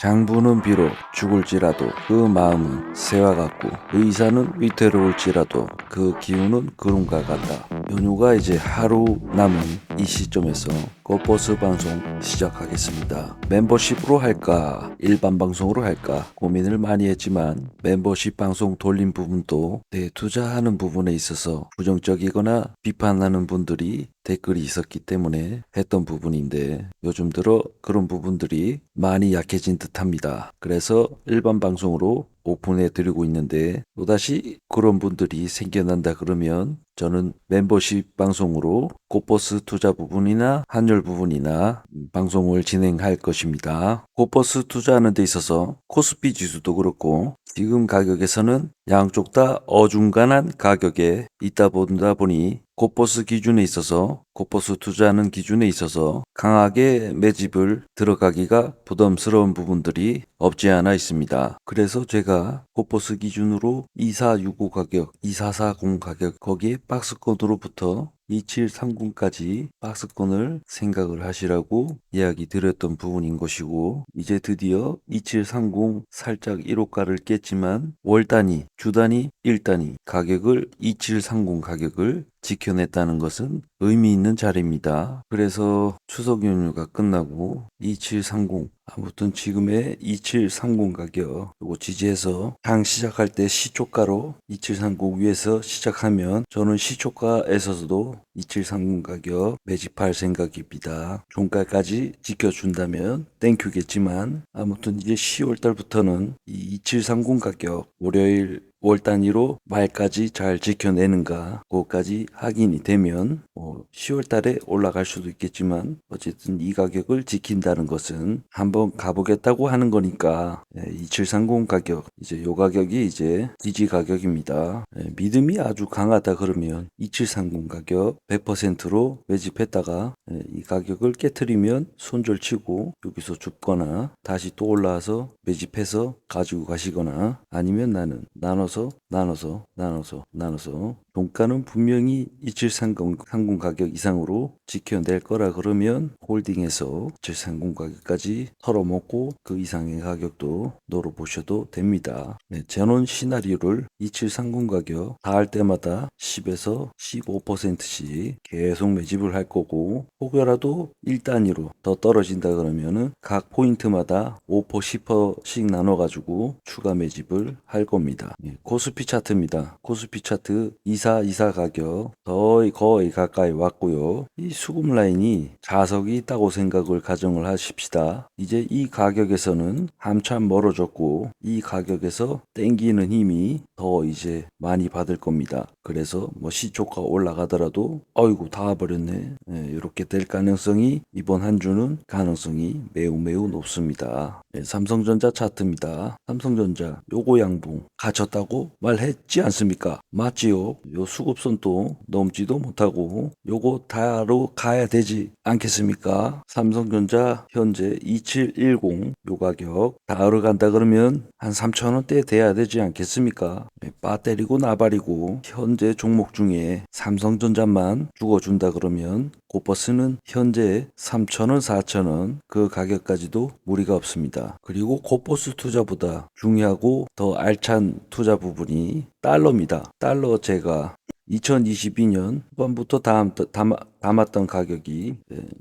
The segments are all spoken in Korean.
장부는 비록 죽을지라도 그 마음은 새와 같고 의사는 위태로울지라도 그 기운은 구름과 같다. 연휴가 이제 하루 남은 이 시점에서 꽃버스 방송 시작하겠습니다. 멤버십으로 할까 일반 방송으로 할까 고민을 많이 했지만 멤버십 방송 돌린 부분도 대투자하는 부분에 있어서 부정적이거나 비판하는 분들이 댓글이 있었기 때문에 했던 부분인데 요즘 들어 그런 부분들이 많이 약해진 듯합니다. 그래서 일반 방송으로 오픈해 드리고 있는데 또다시 그런 분들이 생겨난다 그러면 저는 멤버십 방송으로 꽃버스 투자 부분이나 환율 부분이나 방송을 진행할 것입니다. 꽃버스 투자하는 데 있어서 코스피 지수도 그렇고 지금 가격에서는 양쪽 다 어중간한 가격에 있다 보다 보니 꽃버스 기준에 있어서 꽃버스 투자하는 기준에 있어서 강하게 매집을 들어가기가 부담스러운 부분들이 없지 않아 있습니다. 그래서 제가 꽃버스 기준으로 2465 가격, 2440 가격 거기에 박스권으로부터 2730까지 박스권을 생각을 하시라고 이야기 드렸던 부분인 것이고 이제 드디어 2730 살짝 1호가를 깼지만 월 단위, 주 단위, 일 단위 가격을 2730 가격을 지켜냈다는 것은 의미 있는 자리입니다. 그래서 추석 연휴가 끝나고 2730 아무튼 지금의 2730 가격 요거 지지해서 장 시작할 때 시초가로 2730 위에서 시작하면 저는 시초가에서도 2730 가격 매집할 생각입니다. 종가까지 지켜준다면 땡큐겠지만 아무튼 이제 10월 달부터는 이 2730 가격 월요일 월 단위로 말까지 잘 지켜내는가 그거까지 확인이 되면 뭐 10월 달에 올라갈 수도 있겠지만 어쨌든 이 가격을 지킨다는 것은 한번 가보겠다고 하는 거니까 2730 가격 이제 요 가격이 이제 지지 가격입니다. 예, 믿음이 아주 강하다 그러면 2730 가격 100%로 매집했다가 예, 이 가격을 깨트리면 손절치고 여기서 줍거나 다시 또 올라와서 매집해서 가지고 가시거나 아니면 나는 나눠 나눠서 나눠서 나눠서 나눠서 종가는 분명히 2730 30 가격 이상으로 지켜낼 거라 그러면 홀딩해서 2730 가격까지 털어먹고 그 이상의 가격도 노려보셔도 됩니다. 네, 전원 시나리오를 2730 가격 닿을 때마다 10에서 15%씩 계속 매집을 할 거고 혹여라도 1단위로 더 떨어진다 그러면은 각 포인트마다 5% 10%씩 나눠 가지고 추가 매집을 할 겁니다. 네, 코스피 차트입니다. 코스피 차트 2424 가격 거의 거의 가까이 왔고요. 이 수급 라인이 자석이 있다고 생각을 가정을 하십시다. 이제 이 가격에서는 한참 멀어졌고 이 가격에서 땡기는 힘이 더 이제 많이 받을 겁니다. 그래서 뭐 시초가 올라가더라도 어이구 다 와버렸네 네, 이렇게 될 가능성이 이번 한 주는 가능성이 매우 매우 높습니다. 네, 삼성전자 차트입니다. 삼성전자 요거 양봉 갇혔다고 말했지 않습니까? 맞지요? 요 수급선도 넘지도 못하고 요거 다로 가야 되지 않겠습니까? 삼성전자 현재 2710 요 가격 다으로 간다 그러면 한 3천원대 돼야 되지 않겠습니까? 네, 배터리고 나발이고 현재 종목 중에 삼성전자만 죽어준다 그러면 고버스는 현재 3천원, 4천원 그 가격까지도 무리가 없습니다. 그리고 고버스 투자보다 중요하고 더 알찬 투자 부분이 달러입니다. 달러 제가 2022년 후반부터 담, 담, 담았던 가격이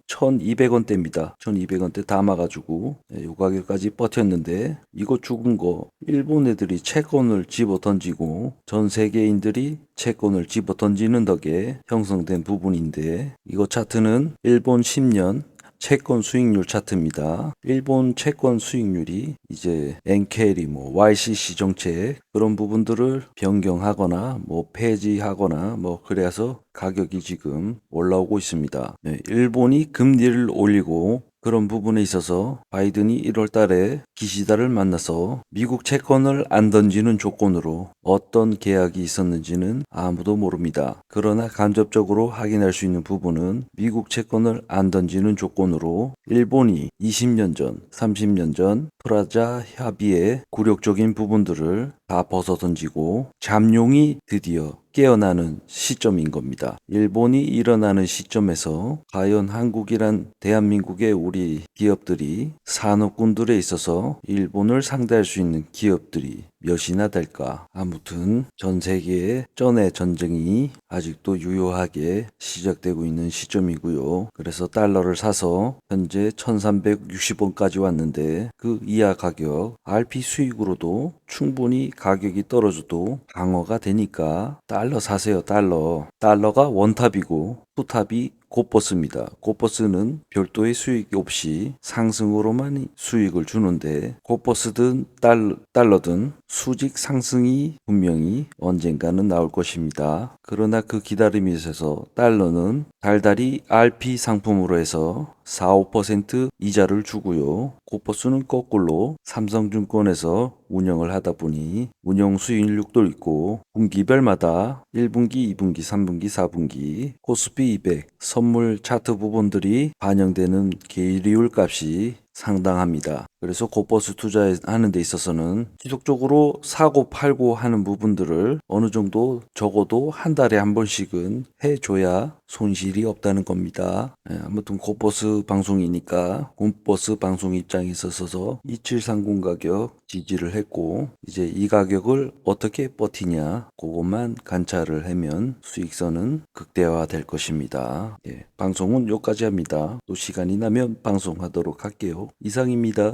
1200원대입니다. 1200원대 담아가지고 이 가격까지 버텼는데 이거 죽은 거 일본 애들이 채권을 집어 던지고 전 세계인들이 채권을 집어 던지는 덕에 형성된 부분인데 이거 차트는 일본 10년 채권 수익률 차트입니다. 일본 채권 수익률이 이제 엔케리, 뭐 YCC 정책 그런 부분들을 변경하거나 뭐 폐지하거나 뭐 그래서 가격이 지금 올라오고 있습니다. 네, 일본이 금리를 올리고 그런 부분에 있어서 바이든이 1월 달에 기시다를 만나서 미국 채권을 안 던지는 조건으로 어떤 계약이 있었는지는 아무도 모릅니다. 그러나 간접적으로 확인할 수 있는 부분은 미국 채권을 안 던지는 조건으로 일본이 20년 전, 30년 전 프라자 협의의 굴욕적인 부분들을 다 벗어 던지고 잠룡이 드디어 깨어나는 시점인 겁니다. 일본이 일어나는 시점에서 과연 한국이란 대한민국의 우리 기업들이 산업군들에 있어서 일본을 상대할 수 있는 기업들이 몇이나 될까? 아무튼 전 세계의 전의 전쟁이 아직도 유효하게 시작되고 있는 시점이고요. 그래서 달러를 사서 현재 1360원까지 왔는데 그 이하 가격 RP 수익으로도 충분히 가격이 떨어져도 방어가 되니까 달러 사세요 달러 달러가 원탑이고 투탑이 고버스입니다. 고버스는 별도의 수익 없이 상승으로만 수익을 주는데 고버스든 달러, 달러든 수직 상승이 분명히 언젠가는 나올 것입니다. 그러나 그 기다림이 있어서 달러는 달달이 RP 상품으로 해서 4, 5% 이자를 주고요. 고버스는 거꾸로 삼성증권에서 운영을 하다 보니 운영 수익률도 있고 분기별마다 1분기, 2분기, 3분기, 4분기 코스피 200 선물 차트 부분들이 반영되는 계리율 값이 상당합니다. 그래서 고버스 투자하는 데 있어서는 지속적으로 사고 팔고 하는 부분들을 어느 정도 적어도 한 달에 한 번씩은 해줘야 손실이 없다는 겁니다. 예, 아무튼 고버스 방송이니까 곰버스 방송 입장에 있어서 2730 가격 지지를 했고 이제 이 가격을 어떻게 버티냐 그것만 관찰을 하면 수익선은 극대화 될 것입니다. 예, 방송은 여기까지 합니다. 또 시간이 나면 방송하도록 할게요. 이상입니다.